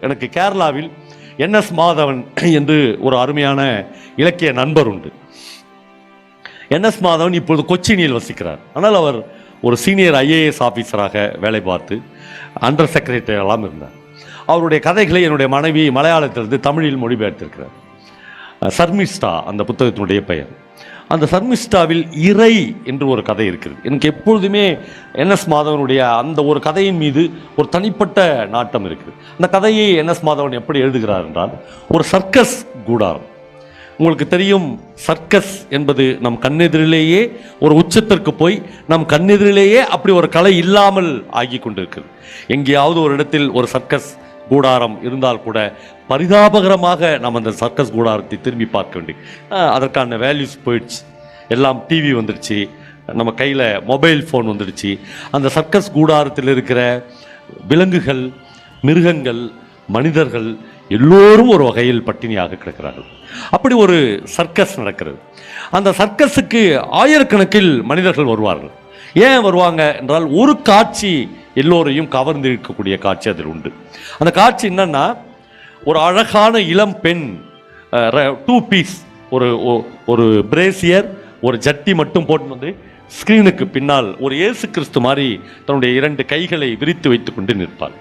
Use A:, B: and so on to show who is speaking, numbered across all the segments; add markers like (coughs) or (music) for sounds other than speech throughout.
A: எனக்கு கேரளாவில் என்எஸ் மாதவன் (clears throat) என்று ஒரு அருமையான இலக்கிய நண்பர் உண்டு. என்எஸ் மாதவன் இப்பொழுது கொச்சினியில் வசிக்கிறார். ஆனால் அவர் ஒரு சீனியர் ஐஏஎஸ் ஆஃபீஸராக வேலை பார்த்து அண்டர் செக்ரட்டரியெல்லாம் இருந்தார். அவருடைய கதைகளை என்னுடைய மனைவி மலையாளத்திலிருந்து தமிழில் மொழிபெயர்த்திருக்கிறார். சர்மிஸ்டா சர்மிஷ்டா அந்த புத்தகத்தினுடைய பெயர். அந்த சர்மிஷ்டாவில் இறை என்று ஒரு கதை இருக்கிறது. எனக்கு எப்பொழுதுமே என்எஸ் மாதவனுடைய அந்த ஒரு கதையின் மீது ஒரு தனிப்பட்ட நாட்டம் இருக்குது. அந்த கதையை என்எஸ் மாதவன் எப்படி எழுதுகிறார் என்றால் ஒரு சர்க்கஸ் கூடாரம். உங்களுக்கு தெரியும் சர்க்கஸ் என்பது நம் கண்ணெதிரிலேயே ஒரு உச்சத்திற்கு போய் நம் கண்ணெதிரிலேயே அப்படி ஒரு கலை இல்லாமல் ஆகி கொண்டிருக்கிறது. எங்கேயாவது ஒரு இடத்தில் ஒரு சர்க்கஸ் கூடாரம் இருந்தால் கூட பரிதாபகரமாக நாம் அந்த சர்க்கஸ் கூடாரத்தை திரும்பி பார்க்க வேண்டும் அதற்கான வேல்யூஸ் போயிடுச்சு. எல்லாம் டிவி வந்துடுச்சு. நம்ம கையில் மொபைல் ஃபோன் வந்துடுச்சு. அந்த சர்க்கஸ் கூடாரத்தில் இருக்கிற விலங்குகள் மிருகங்கள் மனிதர்கள் எல்லோரும் ஒரு வகையில் பட்டினியாக கிடக்கிறார்கள். அப்படி ஒரு சர்க்கஸ் நடக்கிறது. அந்த சர்க்கஸுக்கு ஆயிரக்கணக்கில் மனிதர்கள் வருவார்கள். ஏன் வருவாங்க என்றால் ஒரு காட்சி எல்லோரையும் கவர்ந்து இருக்கக்கூடிய காட்சி அதில் உண்டு. அந்த காட்சி என்னன்னா ஒரு அழகான இளம் பெண் டூ பீஸ் ஒரு ஒரு பிரேசியர் ஒரு ஜட்டி மட்டும் போட்டு வந்து ஸ்கிரீனுக்கு பின்னால் ஒரு இயேசு கிறிஸ்து மாதிரி தன்னுடைய இரண்டு கைகளை விரித்து வைத்துக்கொண்டு நிற்பாள்.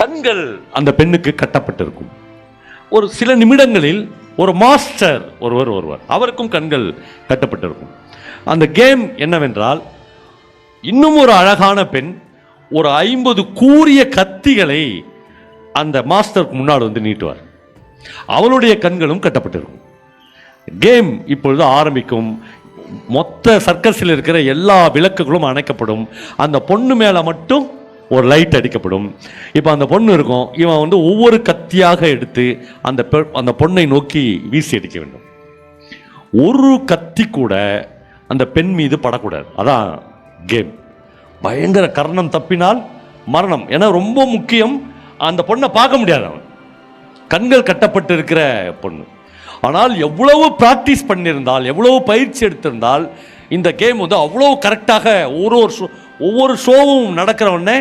A: கண்கள் அந்த பெண்ணுக்கு கட்டப்பட்டிருக்கும். ஒரு சில நிமிடங்களில் ஒரு மாஸ்டர் ஒருவர் ஒருவர் அவருக்கும் கண்கள் கட்டப்பட்டிருக்கும். அந்த கேம் என்னவென்றால் இன்னும் ஒரு அழகான பெண் ஒரு ஐம்பது கூரிய கத்திகளை அந்த மாஸ்டருக்கு முன்னாடி வந்து நீட்டுவார். அவளுடைய கண்களும் கட்டப்பட்டிருக்கும். கேம் இப்பொழுது ஆரம்பிக்கும். மொத்த சர்க்கஸில் இருக்கிற எல்லா விளக்குகளும் அணைக்கப்படும். அந்த பொண்ணு மேலே மட்டும் ஒரு லைட் அடிக்கப்படும். இப்போ அந்த பொண்ணு இருக்கும். இவன் வந்து ஒவ்வொரு கத்தியாக எடுத்து அந்த பெ- அந்த பொண்ணை நோக்கி வீசி அடிக்க வேண்டும். ஒரு கத்தி கூட அந்த பெண் மீது படக்கூடாது. அதான் கேம். பயங்கர கர்ணம் தப்பினால் மரணம். ஏன்னா ரொம்ப முக்கியம். அந்த பொண்ணை பார்க்க முடியாது அவன். கண்கள் கட்டப்பட்டு இருக்கிற பொண்ணு. ஆனால் எவ்வளவு ப்ராக்டிஸ் பண்ணியிருந்தால் எவ்வளவு பயிற்சி எடுத்திருந்தால் இந்த கேம் வந்து அவ்வளோ கரெக்டாக ஒரு ஒரு ஷோ ஒவ்வொரு ஷோவும் நடக்கிற உடனே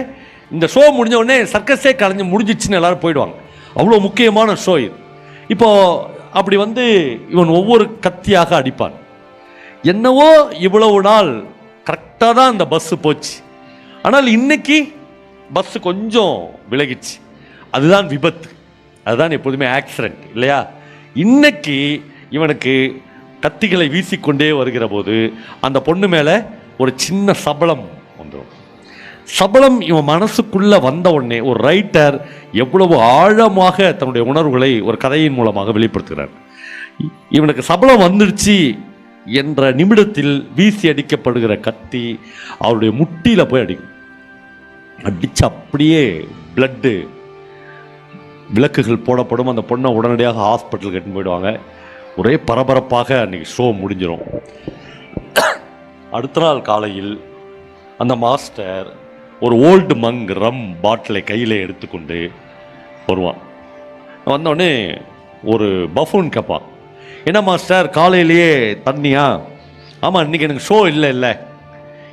A: இந்த ஷோ முடிஞ்ச உடனே சர்க்கஸே கலைஞ்சு முடிஞ்சிச்சுன்னு எல்லோரும் போயிடுவாங்க. அவ்வளோ முக்கியமான ஷோ இது. இப்போது அப்படி வந்து இவன் ஒவ்வொரு கத்தியாக அடிப்பான். என்னவோ இவ்வளவு நாள் கரெக்டாக தான் அந்த பஸ்ஸு போச்சு. ஆனால் இன்னைக்கு பஸ்ஸு கொஞ்சம் விலகிச்சு அதுதான் விபத்து. அதுதான் எப்போதுமே ஆக்சிடெண்ட் இல்லையா? இன்னைக்கு இவனுக்கு கத்திகளை வீசிக்கொண்டே வருகிற போது அந்த பொண்ணு மேலே ஒரு சின்ன சபலம் வந்துடும் சபலம் இவன் மனசுக்குள்ளே வந்த உடனே ஒரு ரைட்டர் எவ்வளவு ஆழமாக தன்னுடைய உணர்வுகளை ஒரு கதையின் மூலமாக வெளிப்படுத்துகிறார். இ- இவனுக்கு சபலம் வந்துடுச்சு என்ற நிமிடத்தில் வீசி அடிக்கப்படுகிற கத்தி அவருடைய முட்டியில் போய் அடிக்கும் அடித்து அப்படியே பிளட்டு விளக்குகள் போடப்படும். அந்த பொண்ணை உடனடியாக ஹாஸ்பிட்டலுக்கு எடுத்துன்னு போயிடுவாங்க. ஒரே பரபரப்பாக அன்றைக்கி ஷோ முடிஞ்சிடும் அடுத்த நாள் காலையில் அந்த மாஸ்டர் ஒரு ஓல்டு மங் ரம் பாட்டிலை கையில் எடுத்துக்கொண்டு வருவான். வந்தோடனே ஒரு பஃபூன் கேட்பான் என்ன மாஸ்டர்? காலையிலேயே தண்ணியா? ஆமாம் இன்றைக்கி எனக்கு ஷோ இல்லை இல்லை.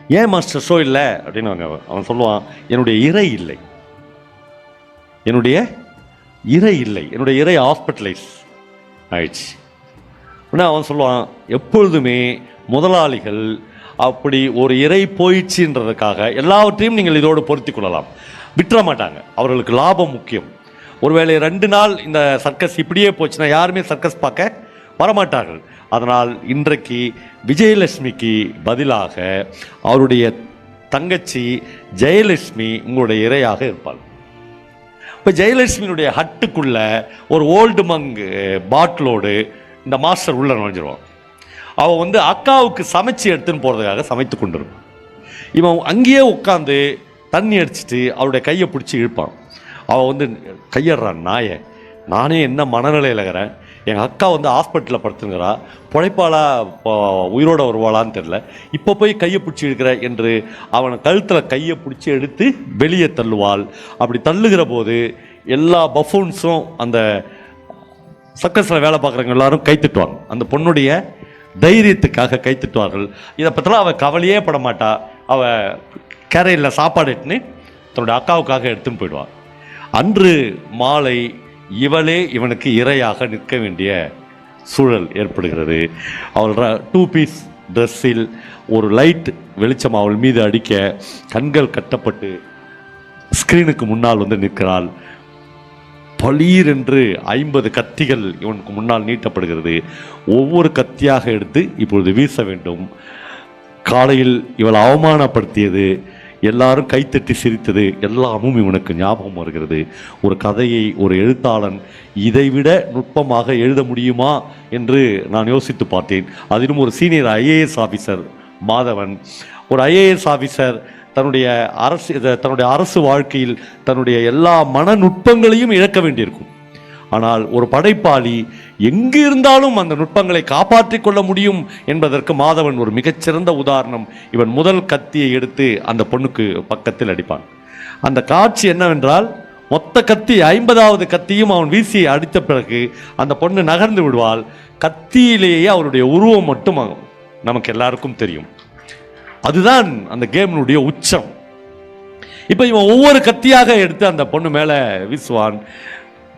A: ஏன் மாஸ்டர் ஷோ இல்லை? அப்படின்னு அவன் அவன் சொல்லுவான் என்னுடைய இறை இல்லை. என்னுடைய இறை இல்லை. என்னுடைய இறை ஹாஸ்பிட்டலைஸ் ஆயிடுச்சு. உடனே அவன் சொல்லுவான் எப்பொழுதுமே முதலாளிகள் அப்படி ஒரு இறை போயிடுச்சுன்றதுக்காக எல்லாவற்றையும் நீங்கள் இதோடு பொருத்தி கொள்ளலாம். விட்டுற மாட்டாங்க. அவர்களுக்கு லாபம் முக்கியம். ஒருவேளை ரெண்டு நாள் இந்த சர்க்கஸ் இப்படியே போச்சுன்னா யாருமே சர்க்கஸ் பார்க்க வரமாட்டார்கள். அதனால் இன்றைக்கு விஜயலட்சுமிக்கு பதிலாக அவருடைய தங்கச்சி ஜெயலட்சுமி உங்களுடைய இரையாக இருப்பாள். இப்போ ஜெயலட்சுமியினுடைய ஹட்டுக்குள்ள ஒரு ஓல்டு மங்கு பாட்டிலோடு இந்த மாஸ்டர் உள்ள நுழைஞ்சிருவான். அவன் வந்து அக்காவுக்கு சமைச்சு எடுத்துன்னு போகிறதுக்காக சமைத்து கொண்டிருப்பான். இவன் அங்கேயே உட்காந்து தண்ணி அடிச்சுட்டு அவருடைய கையை பிடிச்சி இழுப்பான். அவன் வந்து கையடுறான் நாயை நானே என்ன மனநிலையில் இருக்கிறேன்? எங்கள் அக்கா வந்து ஹாஸ்பிட்டலில் படுத்துங்கிறா பிழைப்பாளா உயிரோடு உயிரோட வருவாளான்னு தெரில இப்போ போய் கையை பிடிச்சி எடுக்கிற என்று அவன் கழுத்தில் கையை பிடிச்சி எடுத்து வெளியே தள்ளுவாள். அப்படி தள்ளுகிற போது எல்லா பஃபூன்ஸும் அந்த சர்க்கஸில் வேலை பார்க்குறவங்க எல்லாரும் கைத்துட்டுவாங்க அந்த பொண்ணுடைய தைரியத்துக்காக கைத்துட்டுவார்கள் இதை பற்றிலாம் அவள் கவலையே பட மாட்டா. அவள் கேரையில் சாப்பாடு எடுத்துன்னு தன்னுடைய அக்காவுக்காக எடுத்துன்னு போயிடுவாள் அன்று மாலை இவளே இவனுக்கு இரையாக நிற்க வேண்டிய சூழல் ஏற்படுகிறது. அவள் டூ பீஸ் ட்ரெஸ்ஸில் ஒரு லைட் வெளிச்சம் அவள் மீது அடிக்க கண்கள் கட்டப்பட்டு ஸ்க்ரீனுக்கு முன்னால் வந்து நிற்கிறாள். பளீர் என்று ஐம்பது கத்திகள் இவனுக்கு முன்னால் நீட்டப்படுகிறது. ஒவ்வொரு கத்தியாக எடுத்து இப்பொழுது வீச வேண்டும். காலையில் இவள் அவமானப்படுத்தியது. எல்லாரும் கைத்தட்டி சிரித்தது எல்லாமும் இவனுக்கு ஞாபகம் வருகிறது. ஒரு கதையை ஒரு எழுத்தாளன் இதைவிட நுட்பமாக எழுத முடியுமா என்று நான் யோசித்து பார்த்தேன். அதிலும் ஒரு சீனியர் ஐஏஎஸ் ஆஃபீஸர் மாதவன் ஒரு ஐஏஎஸ் ஆஃபீஸர் தன்னுடைய அரசு தன்னுடைய அரசு வாழ்க்கையில் தன்னுடைய எல்லா மன நுட்பங்களையும் இழக்க வேண்டியிருக்கும். ஆனால் ஒரு படைப்பாளி எங்கு இருந்தாலும் அந்த நுட்பங்களை காப்பாற்றிக் கொள்ள முடியும் என்பதற்கு மாதவன் ஒரு மிகச்சிறந்த உதாரணம். இவன் முதல் கத்தியை எடுத்து அந்த பொண்ணுக்கு பக்கத்தில் அடிப்பான். அந்த காட்சி என்னவென்றால் மொத்த கத்தி ஐம்பதாவது கத்தியும் அவன் வீசி அடித்த பிறகு அந்த பொண்ணு நகர்ந்து விடுவாள். கத்தியிலேயே அவருடைய உருவம் மட்டும் நமக்கு எல்லாருக்கும் தெரியும். அதுதான் அந்த கேமினுடைய உச்சம். இப்போ இவன் ஒவ்வொரு கத்தியாக எடுத்து அந்த பொண்ணு மேலே வீசுவான்.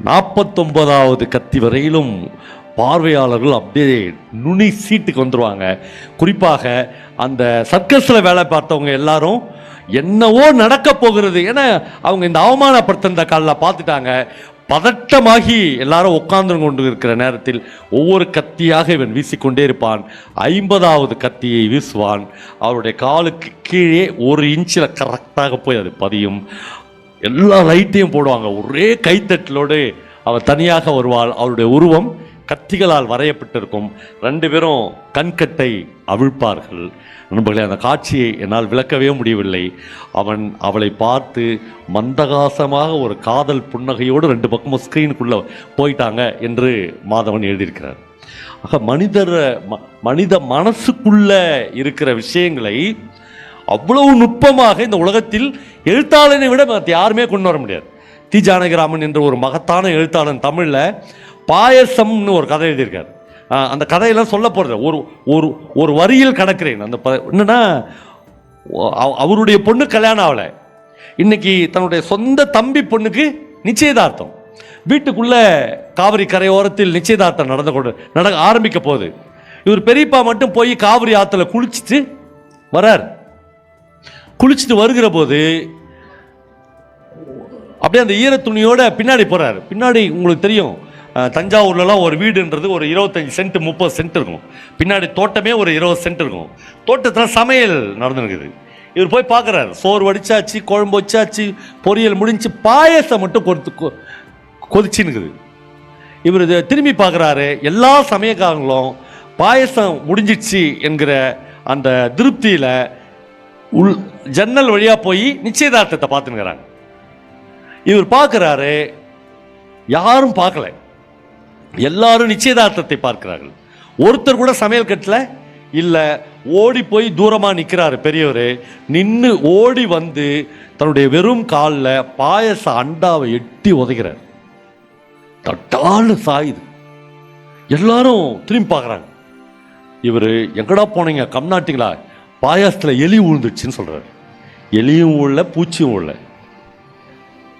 A: நாற்பத்தொன்பதாவது கத்தி வரையிலும் பார்வையாளர்கள் அப்படியே நுனி சீட்டுக்கு வந்துடுவாங்க குறிப்பாக அந்த சர்க்கஸில் வேலை பார்த்தவங்க எல்லாரும் என்னவோ நடக்க போகிறது ஏன்னா அவங்க இந்த அவமானப்படுத்தின காலில் பார்த்துட்டாங்க. பதட்டமாகி எல்லாரும் உட்கார்ந்து கொண்டு இருக்கிற நேரத்தில் ஒவ்வொரு கத்தியாக இவன் வீசிக்கொண்டே இருப்பான். ஐம்பதாவது கத்தியை வீசுவான். அவருடைய காலுக்கு கீழே ஒரு இன்ச்சில் கரெக்டாக போய் அது பதியும். எல்லா லைட்டையும் போடுவாங்க. ஒரே கைத்தட்டலோடு அவர் தனியாக வருவாள். அவருடைய உருவம் கத்திகளால் வரையப்பட்டிருக்கும். ரெண்டு பேரும் கண்கட்டை அவிழ்ப்பார்கள். நண்பர்களே அந்த காட்சியை என்னால் விளக்கவே முடியவில்லை. அவன் அவளை பார்த்து மந்தகாசமாக ஒரு காதல் புன்னகையோடு ரெண்டு பக்கமும் ஸ்க்ரீனுக்குள்ளே போயிட்டாங்க என்று மாதவன் எழுதியிருக்கிறார். ஆக மனிதர் ம- மனித மனசுக்குள்ளே இருக்கிற விஷயங்களை அவ்வளவு நுட்பமாக இந்த உலகத்தில் எழுத்தாளனை விட மற்ற யாருமே கொண்டு வர முடியாது. தி ஜானகிராமன் என்ற ஒரு மகத்தான எழுத்தாளன் தமிழில் பாயசம்னு ஒரு கதை எழுதியிருக்கார். அந்த கதையெல்லாம் சொல்ல போகிறது ஒரு ஒரு ஒரு வரியில் கடக்கிறேன். அந்த ப என்னன்னா அவ- அவருடைய பொண்ணு கல்யாணம் ஆகலை. இன்னைக்கு தன்னுடைய சொந்த தம்பி பொண்ணுக்கு நிச்சயதார்த்தம். வீட்டுக்குள்ள காவிரி கரையோரத்தில் நிச்சயதார்த்தம் நடந்து கொண்டு நட ஆரம்பிக்க போகுது. இவர் பெரியப்பா மட்டும் போய் காவிரி ஆற்றுல குளிச்சுட்டு வரார். குளிச்சுட்டு வருகிற போது அப்படியே அந்த ஈர துணியோட பின்னாடி போறாரு. பின்னாடி உங்களுக்கு தெரியும் தஞ்சாவூர்லலாம் ஒரு வீடுன்றது ஒரு இருபத்தஞ்சி சென்ட் முப்பது சென்ட் இருக்கும். பின்னாடி தோட்டமே ஒரு இருபது சென்ட் இருக்கும். தோட்டத்தில் சமையல் நடந்துருக்குது. இவர் போய் பார்க்குறாரு சோறு வடிச்சாச்சு குழம்பு வச்சாச்சு பொரியல் முடிஞ்சு பாயசம் மட்டும் கொடுத்து கொ- கொதிச்சுன்னுக்குது. இவர் இதை திரும்பி பார்க்குறாரு எல்லா சமயக்காரங்களும் பாயசம் முடிஞ்சிடுச்சு என்கிற அந்த திருப்தியில் உள் ஜன்னல் வழியாக போய் நிச்சயதார்த்தத்தை பார்த்துங்கிறாங்க இவர் பார்க்குறாரு யாரும் பார்க்கல. எல்லாரும் நிச்சயதார்த்தத்தை பார்க்கிறார்கள். ஒருத்தர் கூட சமையல் கட்டில் இல்லை ஓடி போய் தூரமாக நிற்கிறாரு பெரியவர். நின்று ஓடி வந்து தன்னுடைய வெறும் காலில் பாயச அண்டாவை எட்டி உதைக்கிறார். தட்டால் சாயுது எல்லாரும் திரும்பி பார்க்குறாங்க. இவர் எங்கடா போனீங்க? கம்நாட்டிங்களா? பாயாசத்தில் எலி விழுந்துடுச்சுன்னு சொல்கிறார் எலியும் உள்ள பூச்சியும் உள்ள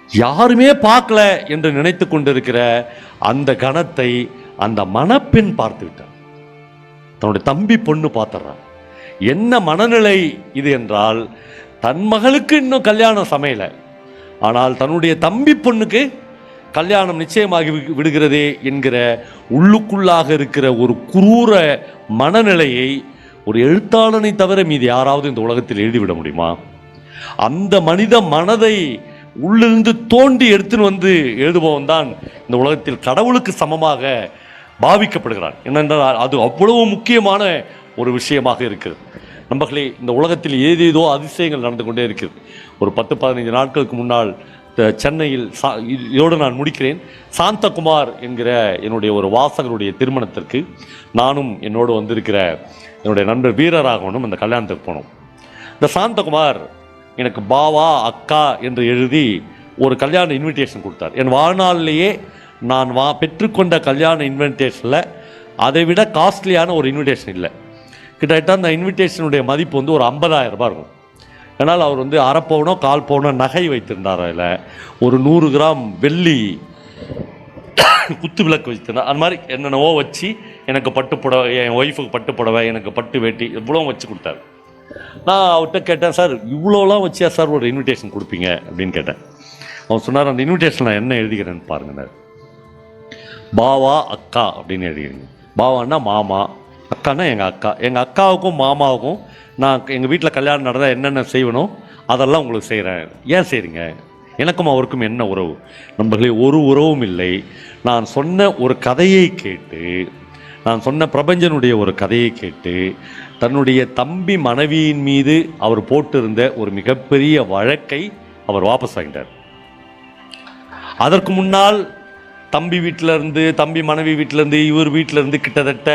A: யாருமே பார்க்கல என்று நினைத்து கொண்டிருக்கிற அந்த கணத்தை அந்த மணப்பெண் பார்த்து விட்டான். தன்னுடைய தம்பி பொண்ணு பார்த்துறான் என்ன மனநிலை இது என்றால் தன் மகளுக்கு இன்னும் கல்யாணம் சமையல. ஆனால் தன்னுடைய தம்பி பொண்ணுக்கு கல்யாணம் நிச்சயமாகி வி- விடுகிறதே என்கிற உள்ளுக்குள்ளாக இருக்கிற ஒரு குரூர மனநிலையை ஒரு எழுத்தாளனை தவிர மீது யாராவது இந்த உலகத்தில் எழுதிவிட முடியுமா? அந்த மனித மனதை உள்ளிருந்து தோண்டி எடுத்துன்னு வந்து எழுதுபவன் தான் இந்த உலகத்தில் கடவுளுக்கு சமமாக பாவிக்கப்படுகிறான். என்னென்றால் அது அவ்வளவு முக்கியமான ஒரு விஷயமாக இருக்கிறது. நம்பர்களே இந்த உலகத்தில் ஏதேதோ அதிசயங்கள் நடந்து கொண்டே இருக்குது ஒரு பத்து பதினைந்து நாட்களுக்கு முன்னால் த- சென்னையில் சா இதோடு நான் முடிக்கிறேன். சாந்தகுமார் என்கிற என்னுடைய ஒரு வாசகருடைய திருமணத்திற்கு நானும் என்னோடு வந்திருக்கிற என்னுடைய நண்பர் வீரராகவனும் அந்த கல்யாணத்துக்கு போனோம். இந்த சாந்தகுமார் எனக்கு பாவா அக்கா என்று எழுதி ஒரு கல்யாண இன்விடேஷன் கொடுத்தார். என் வாழ்நாளிலேயே நான் வா பெற்றுக்கொண்ட கல்யாண இன்விடேஷனில் அதை விட காஸ்ட்லியான ஒரு இன்விடேஷன் இல்லை. கிட்டத்தட்ட அந்த இன்விடேஷனுடைய மதிப்பு வந்து ஒரு 50000 ரூபாய் இருக்கும். ஏன்னால் அவர் வந்து அரை பவுனோ கால் பவுனோ நகை வைத்திருந்தார் அதில். ஒரு நூறு கிராம் வெள்ளி (coughs) குத்து விளக்கு வச்சுருந்தேன் அந்த மாதிரி என்னென்னவோ வச்சு எனக்கு பட்டு புடவை என் ஒய்ஃபுக்கு பட்டு புடவை எனக்கு பட்டு வேட்டி இவ்வளோ வச்சு கொடுத்தாரு. நான் அவர்கிட்ட கேட்டேன் சார் இவ்வளோலாம் வச்சியா சார் ஒரு இன்விடேஷன் கொடுப்பீங்க? அப்படின்னு கேட்டேன். அவன் சொன்னார் அந்த இன்விடேஷன் நான் என்ன எழுதிக்கிறேன்னு பாருங்கண்ணார் பாவா அக்கா அப்படின்னு எழுதிக்கிறீங்க. பாவான்னா மாமா அக்கான்னா எங்கள் அக்கா. எங்கள் அக்காவுக்கும் மாமாவுக்கும் நான் எங்கள் வீட்டில் கல்யாணம் நடந்தால் என்னென்ன செய்வனோ அதெல்லாம் உங்களுக்கு செய்கிறேன் ஏன் செய்கிறீங்க எனக்கும் அவருக்கும் என்ன உறவு? நண்பர்களே ஒரு உறவும் இல்லை. நான் சொன்ன ஒரு கதையை கேட்டு நான் சொன்ன பிரபஞ்சனுடைய ஒரு கதையை கேட்டு தன்னுடைய தம்பி மனைவியின் மீது அவர் போட்டிருந்த ஒரு மிகப்பெரிய வழக்கை அவர் வாபஸ் வாங்கிட்டார். அதற்கு முன்னால் தம்பி வீட்டிலேருந்து தம்பி மனைவி வீட்டிலேருந்து இவர் வீட்டிலேருந்து கிட்டத்தட்ட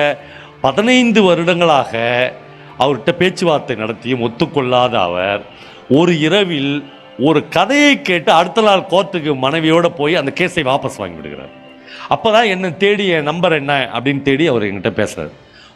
A: பதினைந்து வருடங்களாக அவர்கிட்ட பேச்சுவார்த்தை நடத்தியும் ஒத்துக்கொள்ளாத அவர் ஒரு இரவில் ஒரு கதையை கேட்டு அடுத்த நாள் கோர்ட்டுக்கு மனைவியோடு போய் அந்த கேஸை வாபஸ் வாங்கி விடுகிறார். அப்பதான் என்ன தேடி என் நம்பர் என்ன அப்படின்னு தேடி அவர் என்கிட்ட பேசுகிறார்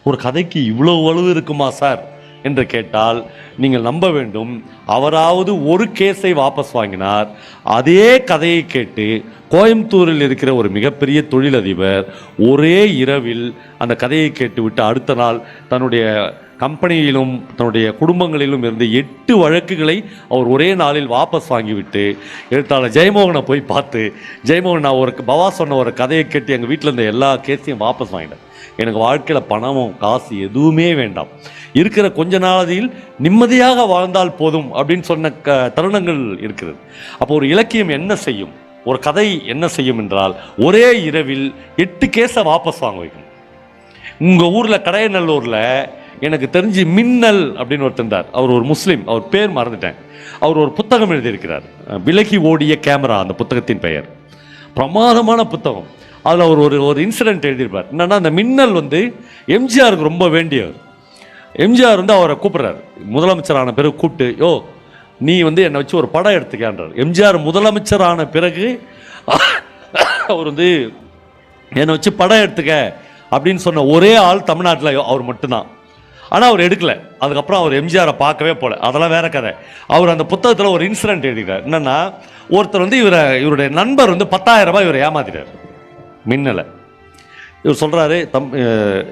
A: ஒரு கதைக்கு இவ்வளோ வலுவு இருக்குமா சார்? என்று கேட்டால் நீங்கள் நம்ப வேண்டும் அவராவது ஒரு கேஸை வாபஸ் வாங்கினார். அதே கதையை கேட்டு கோயம்புத்தூரில் இருக்கிற ஒரு மிகப்பெரிய தொழிலதிபர் ஒரே இரவில் அந்த கதையை கேட்டுவிட்டு அடுத்த நாள் தன்னுடைய கம்பெனியிலும் தன்னுடைய குடும்பங்களிலும் இருந்து எட்டு வழக்குகளை அவர் ஒரே நாளில் வாபஸ் வாங்கிவிட்டு எழுத்தாளர் ஜெயமோகனை போய் பார்த்து ஜெயமோகன் நான் ஒரு பவா சொன்ன ஒரு கதையை கேட்டு எங்கள் வீட்டில் இருந்த எல்லா கேஸையும் வாபஸ் வாங்கிட்டேன். எனக்கு வாழ்க்கையில் பணமும் காசு எதுவுமே வேண்டாம். இருக்கிற கொஞ்ச நாளதில் நிம்மதியாக வாழ்ந்தால் போதும் அப்படின்னு சொன்ன க தருணங்கள் இருக்கிறது. அப்போ ஒரு இலக்கியம் என்ன செய்யும்? ஒரு கதை என்ன செய்யும் என்றால் ஒரே இரவில் எட்டு கேஸை வாபஸ் வாங்க வைக்கும் உங்கள் ஊரில் கடையநல்லூரில் எனக்கு தெரிஞ்சு மின்னல் அப்படின்னு ஒருத்தர் இருந்தார். அவர் ஒரு முஸ்லீம். அவர் பேர் மறந்துட்டேன். அவர் ஒரு புத்தகம் எழுதியிருக்கிறார். விலகி ஓடிய கேமரா அந்த புத்தகத்தின் பெயர். பிரமாதமான புத்தகம். அதில் அவர் ஒரு ஒரு இன்சிடென்ட் எழுதியிருப்பார். என்னன்னா அந்த மின்னல் வந்து எம்ஜிஆருக்கு ரொம்ப வேண்டியவர். எம்ஜிஆர் வந்து அவரை கூப்பிட்றாரு. முதலமைச்சரான பிறகு கூப்பிட்டு யோ நீ வந்து என்னை வச்சு ஒரு படம் எடுத்துக்கான்றார் எம்ஜிஆர் முதலமைச்சரான பிறகு அவர் வந்து என்னை வச்சு படம் எடுத்துக்க அப்படின்னு சொன்ன ஒரே ஆள் தமிழ்நாட்டில் அவர் மட்டும்தான். ஆனால் அவர் எடுக்கல. அதுக்கப்புறம் அவர் எம்ஜிஆரை பார்க்கவே போகல அதெல்லாம் வேற கதை. அவர் அந்த புத்தகத்தில் ஒரு இன்சிடென்ட் எழுதிக்கிறார் என்னென்னா ஒருத்தர் வந்து இவரை இவருடைய நண்பர் வந்து பத்தாயிரம் ரூபாய் இவரை ஏமாத்திட்டார். மின்னலை. இவர் சொல்கிறாரு தம்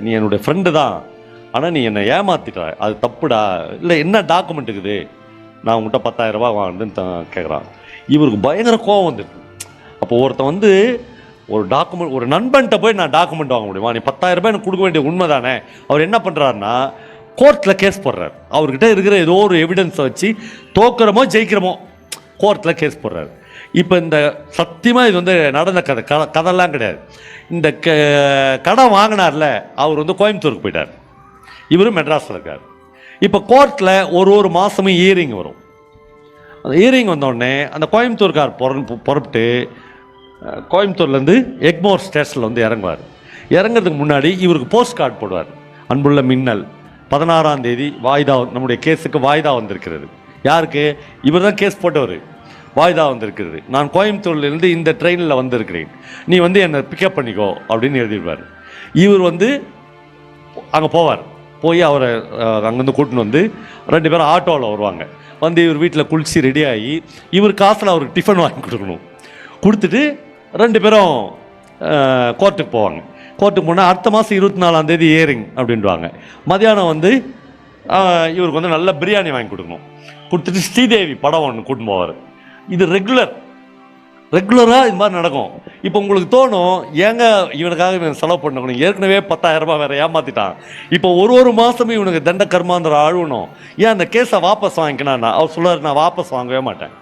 A: நீ என்னுடைய ஃப்ரெண்டு தான். ஆனால் நீ என்னை ஏமாத்திட்ட. அது தப்புடா. இல்லை என்ன டாக்குமெண்ட் இருக்குது? நான் உங்கள்கிட்ட பத்தாயிரம் ரூபாய் கேட்குறான் இவருக்கு பயங்கர கோவம் வந்துருக்கு அப்போ ஒருத்தன் வந்து ஒரு டாக்குமெண்ட் ஒரு நண்பன்கிட்ட போய் நான் டாக்குமெண்ட் வாங்க முடியுமா? நீ பத்தாயிரம் ரூபாய் எனக்கு கொடுக்க வேண்டிய உண்மை தானே அவர் என்ன பண்ணுறாருன்னா கோர்ட்டில் கேஸ் போடுறாரு. அவர்கிட்ட இருக்கிற ஏதோ ஒரு எவிடன்ஸை வச்சு தோக்குறமோ ஜெயிக்கிறோமோ கோர்ட்டில் கேஸ் போடுறாரு. இப்போ இந்த சத்தியமாக இது வந்து நடந்த கதை க கதைலாம் கிடையாது. இந்த க கடன் வாங்கினார்ல அவர் வந்து கோயம்புத்தூருக்கு போயிட்டார். இவரும் மெட்ராஸில் இருக்கார். இப்போ கோர்ட்டில் ஒரு ஒரு மாதமும் இயரிங் வரும். அந்த இயரிங் வந்தோடனே அந்த கோயம்புத்தூர்கார் புற புறப்பட்டு கோயம்புத்தூர்லேருந்து எக்மோர் ஸ்டேஷனில் வந்து இறங்குவார். இறங்குறதுக்கு முன்னாடி இவருக்கு போஸ்ட் கார்டு போடுவார். அன்புள்ள மின்னல். பதினாறாம் தேதி வாய்தா நம்முடைய கேஸுக்கு வாய்தா வந்திருக்கிறது. யாருக்கு? இவர் தான் கேஸ் போட்டவர். வாய்தா வந்திருக்கிறது. நான் கோயம்புத்தூர்லேருந்து இந்த ட்ரெயினில் வந்திருக்கிறேன். நீ வந்து என்னை பிக்கப் பண்ணிக்கோ அப்படின்னு எழுதிடுவார் இவர் வந்து அங்கே போவார். போய் அவரை அங்கேருந்து கூட்டின்னு வந்து ரெண்டு பேரும் ஆட்டோவில் வருவாங்க. வந்து இவர் வீட்டில் குளிச்சு ரெடி ஆகி இவர் காசில் அவருக்கு டிஃபன் வாங்கி கொடுக்கணும். கொடுத்துட்டு ரெண்டு பேரும் கோர்ட்டுக்கு போவாங்க. கோர்ட்டுக்கு போனால் அடுத்த மாதம் இருபத்தி நாலாம் தேதி ஏரிங் அப்படின்வாங்க மதியானம் வந்து இவருக்கு வந்து நல்ல பிரியாணி வாங்கி கொடுக்கணும். கொடுத்துட்டு ஸ்ரீதேவி படம் ஒன்று கூட்டின்னு போவார். இது ரெகுலர் ரெகுலராக இது மாதிரி நடக்கும். இப்போ உங்களுக்கு தோணும் ஏங்க இவனுக்காக இவன் செலவு பண்ணணும்? ஏற்கனவே பத்தாயிரம் ரூபாய் வேற ஏமாத்திட்டான். இப்போ ஒரு ஒரு மாதமும் இவனுக்கு தண்ட கர்மாந்திரம் அழுவணும் ஏன் அந்த கேஸை வாபஸ் வாங்கிக்கணும்னா அவர் சொல்லுவார் நான் வாபஸ் வாங்கவே மாட்டேன்.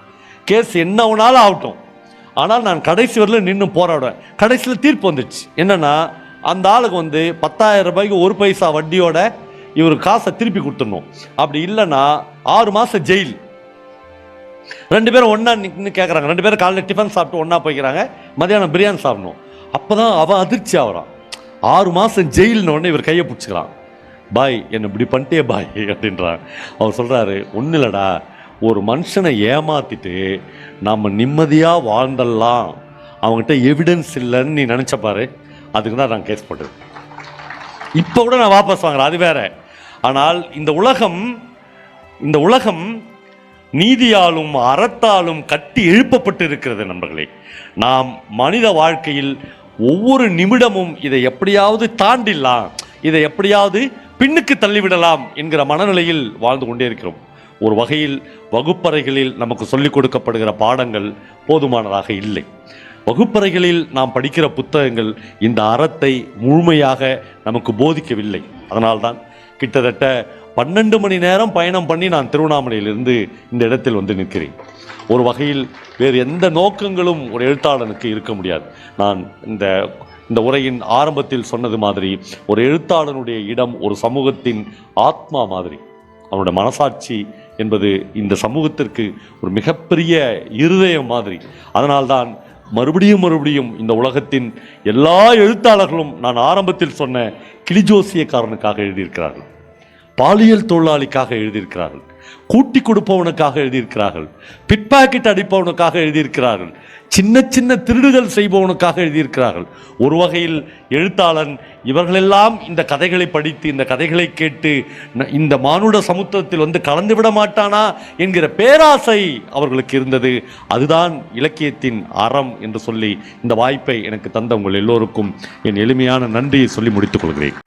A: கேஸ் என்ன ஒன்றாலும் ஆகட்டும். ஆனால் நான் கடைசி வரலும் நின்று போராடுவேன். கடைசியில் தீர்ப்பு வந்துடுச்சு. என்னென்னா அந்த ஆளுக்கு வந்து பத்தாயிரம் ரூபாய்க்கு ஒரு பைசா வட்டியோட இவர் காசை திருப்பி கொடுத்துடணும். அப்படி இல்லைன்னா ஆறு மாதம் ஜெயில். ரெண்டு பேரும் ஒன்றா நின்று கேட்குறாங்க ரெண்டு பேரும் காலையில் டிஃபன் சாப்பிட்டு ஒன்றா போய்க்கிறாங்க. மதியானம் பிரியாணி சாப்பிடணும். அப்போ தான் அவன் அதிர்ச்சி ஆகிறான். ஆறு மாதம் ஜெயில்னு உடனே இவர் கையை பிடிச்சிக்கிறான். பாய் என்னை இப்படி பண்ணிட்டே பாய் அப்படின்றான். அவர் சொல்கிறாரு ஒன்றும் இல்லைடா ஒரு மனுஷனை ஏமாத்திட்டு நம்ம நிம்மதியாக வாழ்ந்தடலாம். அவங்ககிட்ட எவிடன்ஸ் இல்லைன்னு நீ நினச்சப்பாரு அதுக்கு தான் நான் கேஸ் போட்டது. இப்போ கூட நான் வாபஸ் வாங்குறேன். அது வேற. ஆனால் இந்த உலகம் இந்த உலகம் நீதியாலும் அறத்தாலும் கட்டி எழுப்பப்பட்டு இருக்கிறது நண்பர்களே. நாம் மனித வாழ்க்கையில் ஒவ்வொரு நிமிடமும் இதை எப்படியாவது தாண்டிடலாம். இதை எப்படியாவது பின்னுக்கு தள்ளிவிடலாம் என்கிற மனநிலையில் வாழ்ந்து கொண்டே இருக்கிறோம். ஒரு வகையில் வகுப்பறைகளில் நமக்கு சொல்லிக் கொடுக்கப்படுகிற பாடங்கள் போதுமானதாக இல்லை. வகுப்பறைகளில் நாம் படிக்கிற புத்தகங்கள் இந்த அறத்தை முழுமையாக நமக்கு போதிக்கவில்லை. அதனால்தான் கிட்டத்தட்ட பன்னெண்டு மணி நேரம் பயணம் பண்ணி நான் திருவண்ணாமலையிலிருந்து இந்த இடத்தில் வந்து நிற்கிறேன். ஒரு வகையில் வேறு எந்த நோக்கங்களும் ஒரு எழுத்தாளனுக்கு இருக்க முடியாது. நான் இந்த இந்த உரையின் ஆரம்பத்தில் சொன்னது மாதிரி ஒரு எழுத்தாளனுடைய இடம் ஒரு சமூகத்தின் ஆத்மா மாதிரி. அவனுடைய மனசாட்சி என்பது இந்த சமூகத்திற்கு ஒரு மிகப்பெரிய இருதயம் மாதிரி. அதனால்தான் மறுபடியும் மறுபடியும் இந்த உலகத்தின் எல்லா எழுத்தாளர்களும் நான் ஆரம்பத்தில் சொன்ன கிளிஜோசியக்காரனுக்காக எழுதியிருக்கிறார்கள். பாலியல் தொழிலாளிக்காக எழுதியிருக்கிறார்கள். கூட்டி கொடுப்பவனுக்காக எழுதியிருக்கிறார்கள். பிட்பாக்கெட் அடிப்பவனுக்காக எழுதியிருக்கிறார்கள். சின்ன சின்ன திருடுதல் செய்பவனுக்காக எழுதியிருக்கிறார்கள். ஒரு வகையில் எழுத்தாளன் இவர்களெல்லாம் இந்த கதைகளை படித்து இந்த கதைகளை கேட்டு இந்த மானுட சமுத்திரத்தில் வந்து கலந்து விட மாட்டானா என்கிற பேராசை அவர்களுக்கு இருந்தது. அதுதான் இலக்கியத்தின் அறம் என்று சொல்லி இந்த வாய்ப்பை எனக்கு தந்த உங்கள் எல்லோருக்கும் என் எளிமையான நன்றியை சொல்லி முடித்துக் கொள்கிறேன்.